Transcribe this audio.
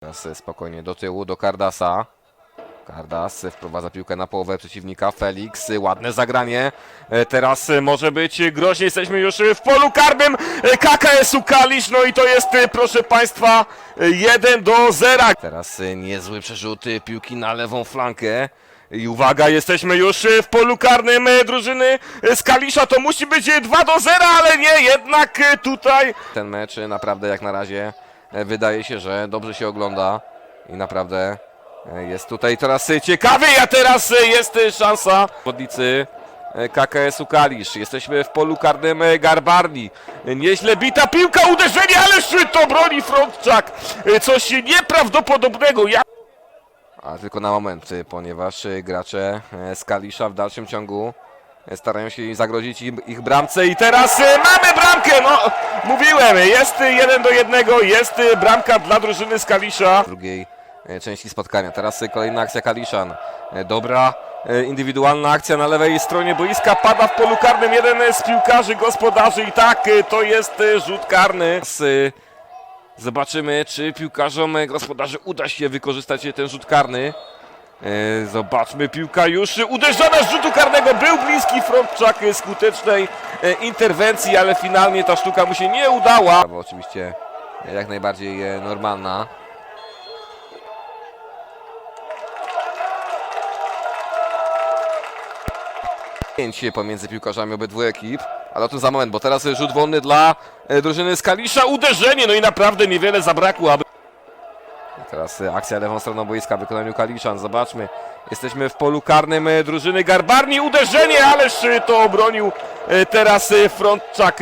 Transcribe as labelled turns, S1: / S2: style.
S1: Teraz spokojnie do tyłu, do Kardasa. Kardas wprowadza piłkę na połowę przeciwnika. Felix, ładne zagranie. E, Teraz może być groźnie. Jesteśmy już w polu karnym. E, KKS-u Kalisz, no i to jest, e, proszę Państwa, 1 do 0. Teraz niezły przerzut piłki na lewą flankę. I uwaga, jesteśmy już w polu karnym drużyny z Kalisza. To musi być e, 2 do 0, ale nie, jednak tutaj. Ten mecz naprawdę jak na razie wydaje się, że dobrze się ogląda. I naprawdę e, jest tutaj teraz e, ciekawy, a teraz e, jest e, szansa. Wodnicy e, KKS-u Kalisz. Jesteśmy w polu karnym e, Garbarni. E, Nieźle bita piłka, uderzenie, ależ to broni Frontczak. E, Coś nieprawdopodobnego. Ja... A tylko na moment, ponieważ gracze e, z Kalisza w dalszym ciągu e, starają się zagrozić im, ich bramce i teraz y, mamy bramkę! No, mówiłem, jest y, jeden do jednego, jest y, bramka dla drużyny z Kalisza. W drugiej e, części spotkania. Teraz kolejna akcja Kaliszan. E, Dobra e, indywidualna akcja na lewej stronie boiska. Pada w polu karnym jeden e, z piłkarzy gospodarzy i tak, to jest rzut karny. Zobaczymy, czy piłkarzom e, gospodarzy uda się wykorzystać e, ten rzut karny. E, Zobaczmy, piłka już uderzona z rzutu karnego. Był bliski Frontczak skutecznej e, interwencji, ale finalnie ta sztuka mu się nie udała. Bo oczywiście e, jak najbardziej normalna. Pięć pomiędzy piłkarzami obydwu ekip. Ale o tym za moment, bo teraz rzut wolny dla drużyny z Kalisza. Uderzenie, no i naprawdę niewiele zabrakło, aby... Teraz e, akcja lewą stroną boiska w wykonaniu Kaliszan. Zobaczmy. Jesteśmy w polu karnym e, drużyny Garbarni. Uderzenie, ależ e, to obronił teraz Frontczak.